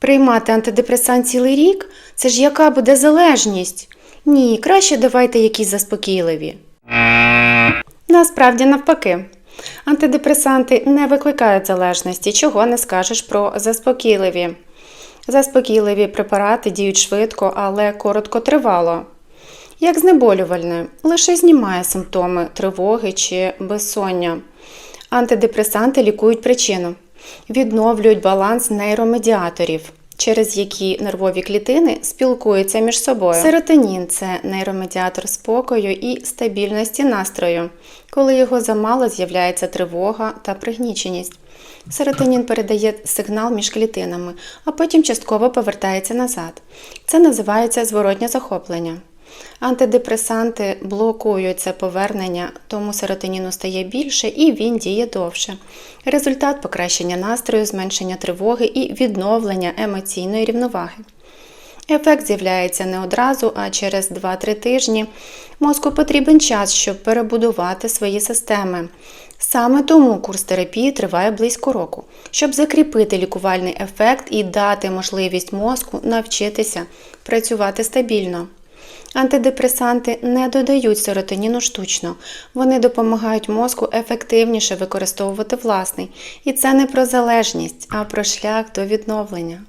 Приймати антидепресант цілий рік? Це ж яка буде залежність? Ні, краще давайте якісь заспокійливі. Насправді навпаки. Антидепресанти не викликають залежності, чого не скажеш про заспокійливі. Заспокійливі препарати діють швидко, але короткотривало. Як знеболювальне, лише знімає симптоми тривоги чи безсоння. Антидепресанти лікують причину, відновлюють баланс нейромедіаторів, через які нервові клітини спілкуються між собою. Серотонін це нейромедіатор спокою і стабільності настрою. Коли його замало, з'являється тривога та пригніченість. Серотонін передає сигнал між клітинами, а потім частково повертається назад. Це називається зворотнє захоплення. Антидепресанти блокують це повернення, тому серотоніну стає більше і він діє довше. Результат покращення настрою, зменшення тривоги і відновлення емоційної рівноваги. Ефект з'являється не одразу, а через 2-3 тижні. Мозку потрібен час, щоб перебудувати свої системи. Саме тому курс терапії триває близько року, щоб закріпити лікувальний ефект і дати можливість мозку навчитися працювати стабільно. Антидепресанти не додають серотоніну штучно, вони допомагають мозку ефективніше використовувати власний. І це не про залежність, а про шлях до відновлення.